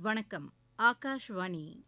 வணக்கம். ஆகாஷ்வாணி.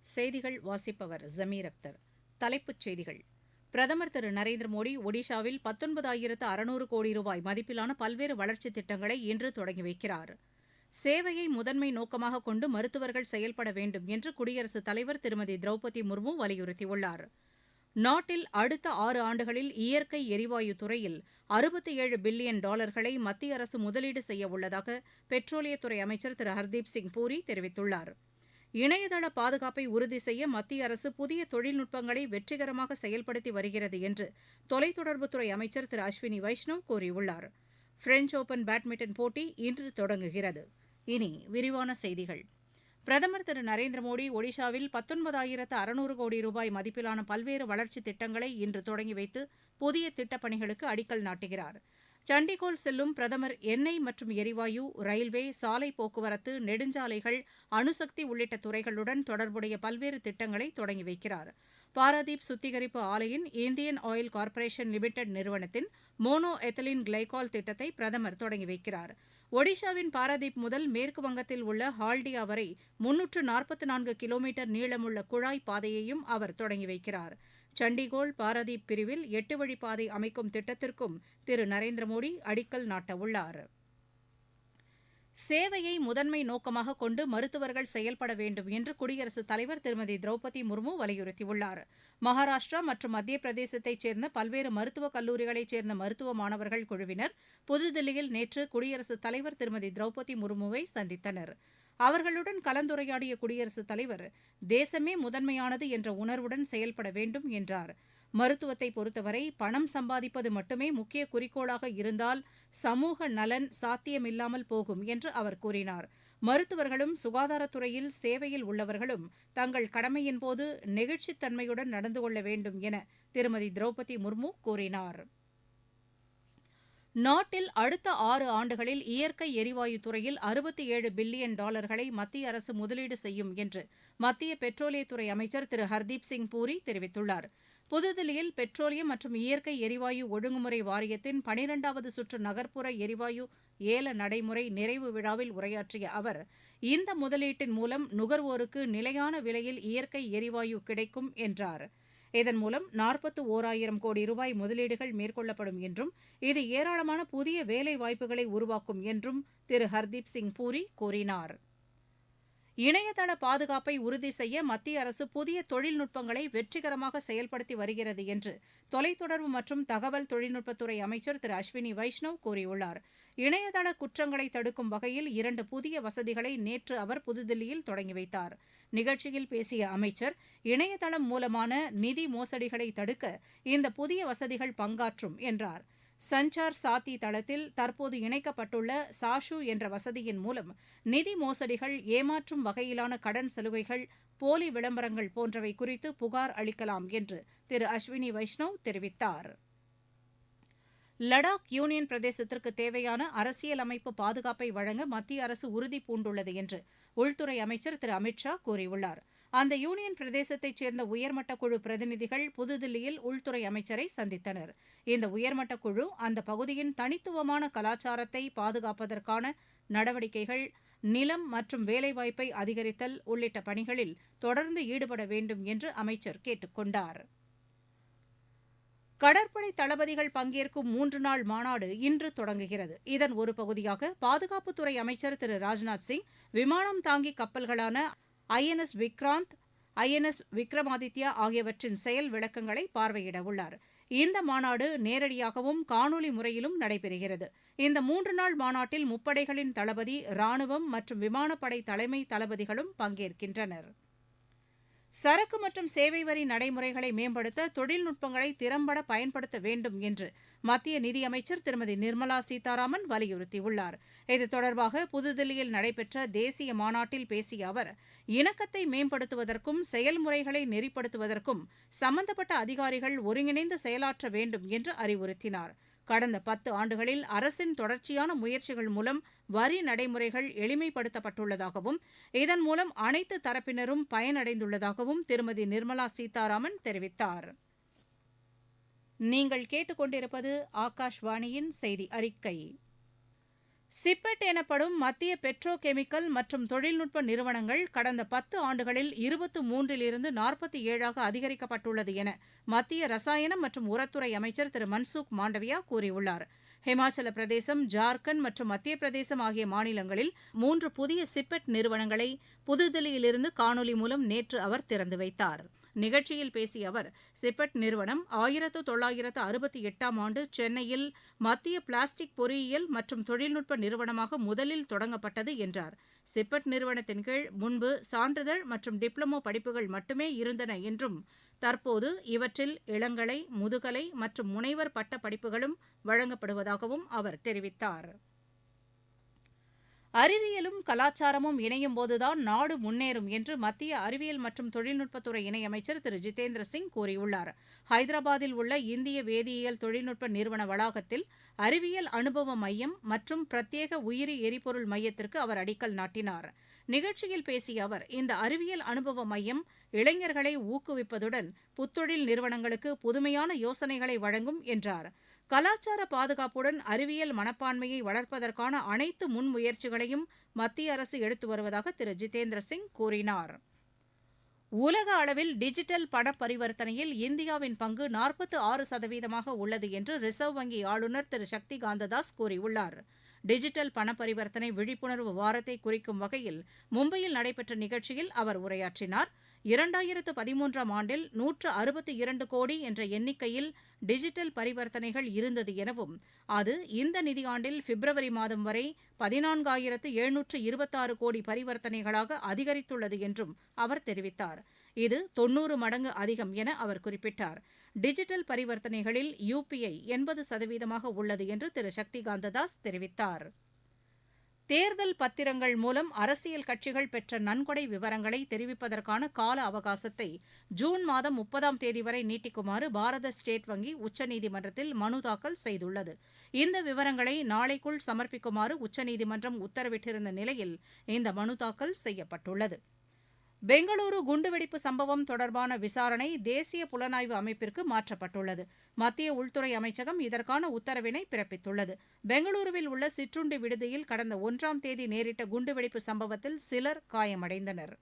செய்திகள் வாசிப்பவர் ஜமீர் அக்தர். தலைப்புச் செய்திகள். பிரதமர் திரு நரேந்திர மோடி ஒடிஷாவில் பத்தொன்பதாயிரத்து அறுநூறு கோடி ரூபாய் மதிப்பிலான பல்வேறு வளர்ச்சித் திட்டங்களை இன்று தொடங்கி வைக்கிறார். சேவையை முதன்மை நோக்கமாக கொண்டு மருத்துவர்கள் செயல்பட வேண்டும் என்று குடியரசுத் தலைவர் திருமதி திரௌபதி முர்மு வலியுறுத்தியுள்ளார். நாட்டில் அடுத்த ஆறு ஆண்டுகளில் இயற்கை எரிவாயு துறையில் அறுபத்தி ஏழு பில்லியன் டாலர்களை மத்திய அரசு முதலீடு செய்ய உள்ளதாக பெட்ரோலியத்துறை அமைச்சர் திரு. ஹர்தீப் சிங் பூரி தெரிவித்துள்ளார். இணையதள பாதுகாப்பை உறுதி செய்ய மத்திய அரசு புதிய தொழில்நுட்பங்களை வெற்றிகரமாக செயல்படுத்தி வருகிறது என்று தொலைத்தொடர்புத்துறை அமைச்சர் திரு. அஸ்வினி வைஷ்ணவ் கூறியுள்ளார். பிரெஞ்ச் ஓபன் பேட்மிண்டன் போட்டி இன்று தொடங்குகிறது. இனி விரிவான செய்திகள். பிரதமர் திரு நரேந்திர மோடி ஒடிஷாவில் பத்தொன்பதாயிரத்து அறுநூறு கோடி ரூபாய் மதிப்பிலான பல்வேறு வளர்ச்சித் திட்டங்களை இன்று தொடங்கி வைத்து புதிய திட்டப்பணிகளுக்கு அடிக்கல் நாட்டுகிறார். சண்டிகோல் செல்லும் பிரதமர் எண்ணெய் மற்றும் எரிவாயு ரயில்வே சாலை போக்குவரத்து நெடுஞ்சாலைகள் அணுசக்தி உள்ளிட்ட துறைகளுடன் தொடர்புடைய பல்வேறு திட்டங்களை தொடங்கி வைக்கிறார். பாராதீப் சுத்திகரிப்பு ஆலையின் இந்தியன் ஆயில் கார்ப்பரேஷன் லிமிடெட் நிறுவனத்தின் மோனோ எத்தலின் கிளைகால் திட்டத்தை பிரதமர் தொடங்கி வைக்கிறார். ஒடிஷாவின் பாராதீப் முதல் மேற்கு வங்கத்தில் உள்ள ஹால்டியா வரை முன்னூற்று நாற்பத்து நான்கு கிலோமீட்டர் நீளமுள்ள குழாய் பாதையையும் அவர் தொடங்கி வைக்கிறார். சண்டிகோல் பாராதீப் பிரிவில் எட்டு வழிப்பாதை அமைக்கும் திட்டத்திற்கும் திரு நரேந்திர மோடி அடிக்கல் நாட்டவுள்ளார். சேவையை முதன்மை நோக்கமாக கொண்டு மருத்துவர்கள் செயல்பட வேண்டும் என்று குடியரசுத் தலைவர் திருமதி திரௌபதி முர்மு வலியுறுத்தியுள்ளார். மகாராஷ்டிரா மற்றும் மத்திய பிரதேசத்தைச் சேர்ந்த பல்வேறு மருத்துவக் கல்லூரிகளைச் சேர்ந்த மருத்துவ மாணவர்கள் குழுவினர் புதுதில்லியில் நேற்று குடியரசுத் தலைவர் திருமதி திரௌபதி முர்முவை சந்தித்தனர். அவர்களுடன் கலந்துரையாடிய குடியரசுத் தலைவர் தேசமே முதன்மையானது என்ற உணர்வுடன் செயல்பட வேண்டும் என்றார். மருத்துவத்தை பொறுத்தவரை பணம் சம்பாதிப்பது மட்டுமே முக்கிய குறிக்கோளாக இருந்தால் சமூக நலன் சாத்தியமில்லாமல் போகும் என்று அவர் கூறினார். மருத்துவர்களும் சுகாதாரத்துறையில் சேவையில் உள்ளவர்களும் தங்கள் கடமையின்போது நெகிழ்ச்சித்தன்மையுடன் நடந்து கொள்ள வேண்டும் என திருமதி திரௌபதி முர்மு கூறினார். நாட்டில் அடுத்த ஆறு ஆண்டுகளில் இயற்கை எரிவாயு துறையில் அறுபத்தி ஏழு பில்லியன் டாலர்களை மத்திய அரசு முதலீடு செய்யும் என்று மத்திய பெட்ரோலியத்துறை அமைச்சர் திரு ஹர்தீப் சிங் பூரி தெரிவித்துள்ளார். புதுதில்லியில் பெட்ரோலியம் மற்றும் இயற்கை எரிவாயு ஒழுங்குமுறை வாரியத்தின் பனிரெண்டாவது சுற்று நகர்ப்புற எரிவாயு ஏல நடைமுறை நிறைவு விழாவில் உரையாற்றிய அவர் இந்த முதலீட்டின் மூலம் நுகர்வோருக்கு நிலையான விலையில் இயற்கை எரிவாயு கிடைக்கும் என்றார். இதன் மூலம் நாற்பத்து ஓராயிரம் கோடி ரூபாய் முதலீடுகள் மேற்கொள்ளப்படும் என்றும் இது ஏராளமான புதிய வேலை வாய்ப்புகளை உருவாக்கும் என்றும் திரு. ஹர்தீப் சிங் பூரி கூறினார். இணையதள பாதுகாப்பை உறுதி செய்ய மத்திய அரசு புதிய தொழில்நுட்பங்களை வெற்றிகரமாக செயல்படுத்தி வருகிறது என்று தொலைத்தொடர்பு மற்றும் தகவல் தொழில்நுட்பத்துறை அமைச்சர் திரு அஸ்வினி வைஷ்ணவ் கூறியுள்ளார். இணையதள குற்றங்களை தடுக்கும் வகையில் இரண்டு புதிய வசதிகளை நேற்று அவர் புதுதில்லியில் தொடங்கி வைத்தார். நிகழ்ச்சியில் பேசிய அமைச்சர் இணையதளம் மூலமான நிதி மோசடிகளை தடுக்க இந்த புதிய வசதிகள் பங்காற்றும் என்றார். சஞ்சார் சாத்தி தளத்தில் தற்போது இணைக்கப்பட்டுள்ள சாஷு என்ற வசதியின் மூலம் நிதி மோசடிகள் ஏமாற்றும் வகையிலான கடன் சலுகைகள் போலி விளம்பரங்கள் போன்றவை குறித்து புகார் அளிக்கலாம் என்று திரு அஸ்வினி வைஷ்ணவ் தெரிவித்தார். லடாக் யூனியன் பிரதேசத்திற்கு தேவையான அரசியலமைப்பு பாதுகாப்பை வழங்க மத்திய அரசு உறுதி பூண்டுள்ளது என்று உள்துறை அமைச்சர் திரு அமித் ஷா கூறியுள்ளார். அந்த யூனியன் பிரதேசத்தைச் சேர்ந்த உயர்மட்ட குழு பிரதிநிதிகள் புதுதில்லியில் உள்துறை அமைச்சரை சந்தித்தனர். இந்த உயர்மட்ட குழு அந்த பகுதியின் தனித்துவமான கலாச்சாரத்தை பாதுகாப்பதற்கான நடவடிக்கைகள் நிலம் மற்றும் வேலைவாய்ப்பை அதிகரித்தல் உள்ளிட்ட பணிகளில் தொடர்ந்து ஈடுபட வேண்டும் என்று அமைச்சர் கேட்டுக் கொண்டார். கடற்படை தளபதிகள் பங்கேற்கும் மூன்று நாள் மாநாடு இன்று தொடங்குகிறது. இதன் ஒரு பகுதியாக பாதுகாப்புத்துறை அமைச்சர் திரு ராஜ்நாத் சிங் விமானம் தாங்கி கப்பல்களான ஐஎன்எஸ் விக்ராந்த் ஐஎன்எஸ் விக்ரமாதித்யா ஆகியவற்றின் செயல் விளக்கங்களை பார்வையிட உள்ளார். இந்த மாநாடு நேரடியாகவும் காணொலி முறையிலும் நடைபெறுகிறது. இந்த மூன்று நாள் மாநாட்டில் முப்படைகளின் தளபதி ராணுவம் மற்றும் விமானப்படை தலைமை தளபதிகளும் பங்கேற்கின்றனர். சரக்கு மற்றும் சேவை வரி நடைமுறைகளை மேம்படுத்த தொழில்நுட்பங்களை திறம்பட பயன்படுத்த வேண்டும் என்று மத்திய நிதியமைச்சர் திருமதி நிர்மலா சீதாராமன் வலியுறுத்தியுள்ளார். இது தொடர்பாக புதுதில்லியில் நடைபெற்ற தேசிய மாநாட்டில் பேசிய அவர் இணக்கத்தை மேம்படுத்துவதற்கும் செயல்முறைகளை நெறிப்படுத்துவதற்கும் சம்பந்தப்பட்ட அதிகாரிகள் ஒருங்கிணைந்து செயலாற்ற வேண்டும் என்று அறிவுறுத்தினார். கடந்த பத்து ஆண்டுகளில் அரசின் தொடர்ச்சியான முயற்சிகள் மூலம் வரி நடைமுறைகள் எளிமைப்படுத்தப்பட்டுள்ளதாகவும் இதன் மூலம் அனைத்து தரப்பினரும் பயனடைந்துள்ளதாகவும் திருமதி நிர்மலா சீதாராமன் தெரிவித்தார். நீங்கள் கேட்டுக்கொண்டிருப்பது ஆகாஷ்வாணியின் செய்தி அறிக்கை. சிப்பெட் எனப்படும் மத்திய பெட்ரோ கெமிக்கல் மற்றும் தொழில்நுட்ப நிறுவனங்கள் கடந்த பத்து ஆண்டுகளில் இருபத்து மூன்றிலிருந்து நாற்பத்தி ஏழாக அதிகரிக்கப்பட்டுள்ளது என மத்திய ரசாயனம் மற்றும் உரத்துறை அமைச்சர் திரு மன்சுக் மாண்டவியா கூறியுள்ளார். ஹிமாச்சல பிரதேசம் ஜார்க்கண்ட் மற்றும் மத்திய பிரதேசம் ஆகிய மாநிலங்களில் மூன்று புதிய சிப்பெட் நிறுவனங்களை புதுதில்லியிலிருந்து காணொலி மூலம் நேற்று அவர் திறந்து வைத்தார். நிகழ்ச்சியில் பேசிய அவர் சிப்பெட் நிறுவனம் ஆயிரத்து தொள்ளாயிரத்து அறுபத்தி எட்டாம் ஆண்டு சென்னையில் மத்திய பிளாஸ்டிக் பொறியியல் மற்றும் தொழில்நுட்ப நிறுவனமாக முதலில் தொடங்கப்பட்டது என்றார். சிப்பெட் நிறுவனத்தின் கீழ் முன்பு சான்றிதழ் மற்றும் டிப்ளமோ படிப்புகள் மட்டுமே இருந்தன என்றும் தற்போது இவற்றில் இளங்கலை முதுகலை மற்றும் முனைவர் பட்ட படிப்புகளும் வழங்கப்படுவதாகவும் அவர் தெரிவித்தார். அறிவியலும் கலாச்சாரமும் இணையும் போதுதான் நாடு முன்னேறும் என்று மத்திய அறிவியல் மற்றும் தொழில்நுட்பத்துறை இணையமைச்சர் திரு. ஜிதேந்திர சிங் கூறியுள்ளார். ஹைதராபாத்தில் உள்ள இந்திய வேதியியல் தொழில்நுட்ப நிறுவன வளாகத்தில் அறிவியல் அனுபவ மையம் மற்றும் பிரத்யேக உயிரி எரிபொருள் மையத்திற்கு அவர் அடிக்கல் நாட்டினார். நிகழ்ச்சியில் பேசிய அவர் இந்த அறிவியல் அனுபவ மையம் இளைஞர்களை ஊக்குவிப்பதுடன் புத்தொழில் நிறுவனங்களுக்கு புதுமையான யோசனைகளை வழங்கும் என்றார். கலாச்சார பாதுகாப்புடன் அறிவியல் மனப்பான்மையை வளர்ப்பதற்கான அனைத்து முன்முயற்சிகளையும் மத்திய அரசு எடுத்து வருவதாக திரு. ஜிதேந்திர சிங் கூறினார். உலக அளவில் டிஜிட்டல் பண பரிவர்த்தனையில் இந்தியாவின் பங்கு நாற்பத்து ஆறு சதவீதமாக உள்ளது என்று ரிசர்வ் வங்கி ஆளுநர் திரு. சக்தி காந்ததாஸ் கூறியுள்ளார். டிஜிட்டல் பண பரிவர்த்தனை விழிப்புணர்வு வாரத்தை குறிக்கும் வகையில் மும்பையில் நடைபெற்ற நிகழ்ச்சியில் அவர் உரையாற்றினார். இரண்டாயிரத்து பதிமூன்றாம் ஆண்டில் நூற்று அறுபத்தி இரண்டு கோடி என்ற எண்ணிக்கையில் டிஜிட்டல் பரிவர்த்தனைகள் இருந்தது எனவும் அது இந்த நிதியாண்டில் பிப்ரவரி மாதம் வரை பதினான்காயிரத்து எழுநூற்று இருபத்தாறு கோடி பரிவர்த்தனைகளாக அதிகரித்துள்ளது என்றும் அவர் தெரிவித்தார். இது தொன்னூறு மடங்கு அதிகம் என அவர் குறிப்பிட்டார். டிஜிட்டல் பரிவர்த்தனைகளில் யுபிஐ எண்பது சதவீதமாக உள்ளது என்று திரு. சக்தி காந்ததாஸ் தெரிவித்தார். தேர்தல் பத்திரங்கள் மூலம் அரசியல் கட்சிகள் பெற்ற நன்கொடை விவரங்களை தெரிவிப்பதற்கான கால அவகாசத்தை ஜூன் மாதம் முப்பதாம் தேதி வரை நீட்டிக்குமாறு பாரத ஸ்டேட் வங்கி உச்சநீதிமன்றத்தில் மனு தாக்கல் செய்துள்ளது. இந்த விவரங்களை நாளைக்குள் சமர்ப்பிக்குமாறு உச்சநீதிமன்றம் உத்தரவிட்டிருந்த நிலையில் இந்த மனு தாக்கல் செய்யப்பட்டுள்ளது. பெங்களூரு குண்டுவெடிப்பு சம்பவம் தொடர்பான விசாரணை தேசிய புலனாய்வு அமைப்பிற்கு மாற்றப்பட்டுள்ளது. மத்திய உள்துறை அமைச்சகம் இதற்கான உத்தரவினை பிறப்பித்துள்ளது. பெங்களூருவில் உள்ள சிற்றுண்டி விடுதியில் கடந்த ஒன்றாம் தேதி நேரிட்ட குண்டுவெடிப்பு சம்பவத்தில் சிலர் காயமடைந்தனர்.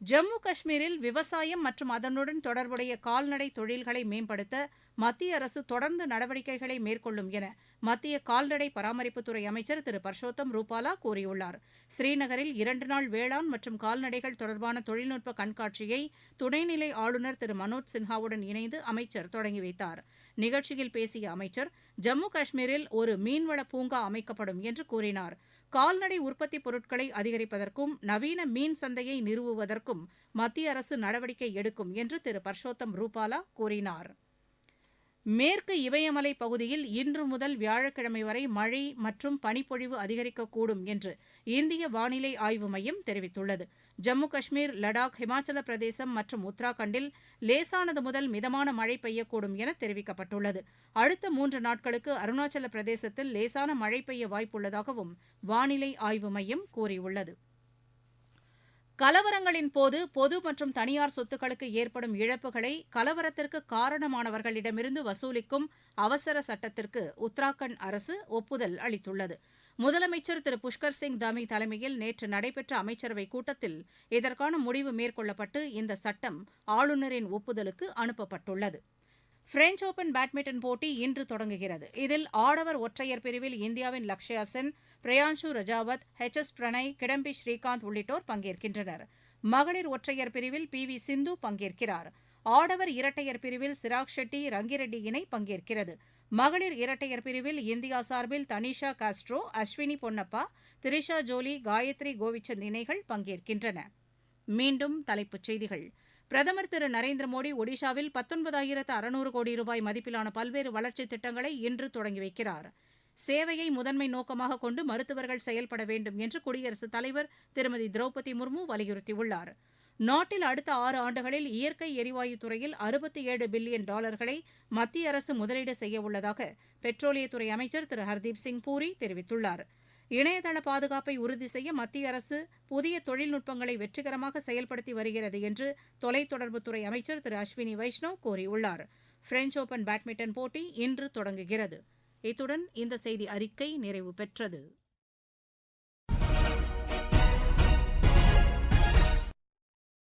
ஜம்மு காஷ்மீரில் விவசாயம் மற்றும் அதனுடன் தொடர்புடைய கால்நடை தொழில்களை மேம்படுத்த மத்திய அரசு தொடர்ந்து நடவடிக்கைகளை மேற்கொள்ளும் என மத்திய கால்நடை பராமரிப்புத்துறை அமைச்சர் திரு. பர்ஷோத்தம் ரூபாலா கூறியுள்ளார். ஸ்ரீநகரில் இரண்டு நாள் வேளாண் மற்றும் கால்நடைகள் தொடர்பான தொழில்நுட்ப கண்காட்சியை துணைநிலை ஆளுநர் திரு. மனோஜ் சின்ஹாவுடன் இணைந்து அமைச்சர் தொடங்கி வைத்தார். நிகழ்ச்சியில் பேசிய அமைச்சர் ஜம்மு காஷ்மீரில் ஒரு மீன்வள பூங்கா அமைக்கப்படும் என்று கூறினார். கால்நடை உற்பத்தி பொருட்களை அதிகரிப்பதற்கும் நவீன மீன் சந்தையை நிறுவுவதற்கும் மத்திய அரசு நடவடிக்கை எடுக்கும் என்று திரு. பர்ஷோத்தம் ரூபாலா கூறினார். மேற்கு இமயமலை பகுதியில் இன்று முதல் வியாழக்கிழமை வரை மழை மற்றும் பனிப்பொழிவு அதிகரிக்கக்கூடும் என்று இந்திய வானிலை ஆய்வு மையம் தெரிவித்துள்ளது. ஜம்மு காஷ்மீர் லடாக் ஹிமாச்சல பிரதேசம் மற்றும் உத்தராகண்டில் லேசானது முதல் மிதமான மழை பெய்யக்கூடும் என தெரிவிக்கப்பட்டுள்ளது. அடுத்த மூன்று நாட்களுக்கு அருணாச்சல பிரதேசத்தில் லேசான மழை பெய்ய வாய்ப்புள்ளதாகவும் வானிலை ஆய்வு மையம் கூறியுள்ளது. கலவரங்களின் போது பொது மற்றும் தனியார் சொத்துக்களுக்கு ஏற்படும் இழப்புகளை கலவரத்திற்கு காரணமானவர்களிடமிருந்து வசூலிக்கும் அவசர சட்டத்திற்கு உத்தராகண்ட் அரசு ஒப்புதல் அளித்துள்ளது. முதலமைச்சர் திரு புஷ்கர் சிங் தாமி தலைமையில் நேற்று நடைபெற்ற அமைச்சரவைக் கூட்டத்தில் இதற்கான முடிவு மேற்கொள்ளப்பட்டு இந்த சட்டம் ஆளுநரின் ஒப்புதலுக்கு அனுப்பப்பட்டுள்ளது. பிரெஞ்ச் ஓபன் பேட்மிண்டன் போட்டி இன்று தொடங்குகிறது. இதில் ஆடவர் ஒற்றையர் பிரிவில் இந்தியாவின் லக்ஷயா சென் பிரியான்ஷு ரஜாவத் ஹெச் எஸ் பிரணய் கிடம்பி ஸ்ரீகாந்த் உள்ளிட்டோர் பங்கேற்கின்றனர். மகளிர் ஒற்றையர் பிரிவில் பி வி சிந்து பங்கேற்கிறார். ஆடவர் இரட்டையர் பிரிவில் சிராக் ஷெட்டி ரங்கிரெட்டி இணை பங்கேற்கிறது. மகளிர் இரட்டையர் பிரிவில் இந்தியா சார்பில் தனிஷா காஸ்ட்ரோ அஸ்வினி பொன்னப்பா திரிஷா ஜோலி காயத்ரி கோவிச்சந்த் இணைகள் பங்கேற்கின்றன. மீண்டும் தலைப்புச் செய்திகள். பிரதமர் திரு நரேந்திர மோடி ஒடிஷாவில் பத்தொன்பதாயிரத்து அறுநூறு கோடி ரூபாய் மதிப்பிலான பல்வேறு வளர்ச்சித் திட்டங்களை இன்று தொடங்கி வைக்கிறார். சேவையை முதன்மை நோக்கமாக கொண்டு மருத்துவர்கள் செயல்பட வேண்டும் என்று குடியரசுத் தலைவர் திருமதி திரௌபதி முர்மு வலியுறுத்தியுள்ளார். நாட்டில் அடுத்த ஆறு ஆண்டுகளில் இயற்கை எரிவாயு துறையில் அறுபத்தி ஏழு பில்லியன் டாலர்களை மத்திய அரசு முதலீடு செய்யவுள்ளதாக பெட்ரோலியத்துறை அமைச்சர் திரு ஹர்தீப் சிங் பூரி தெரிவித்துள்ளார். இணையதள பாதுகாப்பை உறுதி செய்ய மத்திய அரசு புதிய தொழில்நுட்பங்களை வெற்றிகரமாக செயல்படுத்தி வருகிறது என்று தொலைத்தொடர்புத்துறை அமைச்சர் திரு அஸ்வினி வைஷ்ணவ் கூறியுள்ளார். பிரெஞ்ச் ஓபன் பேட்மிண்டன் போட்டி இன்று தொடங்குகிறது. இத்துடன் இந்த செய்தி அறிக்கை நிறைவு பெற்றது.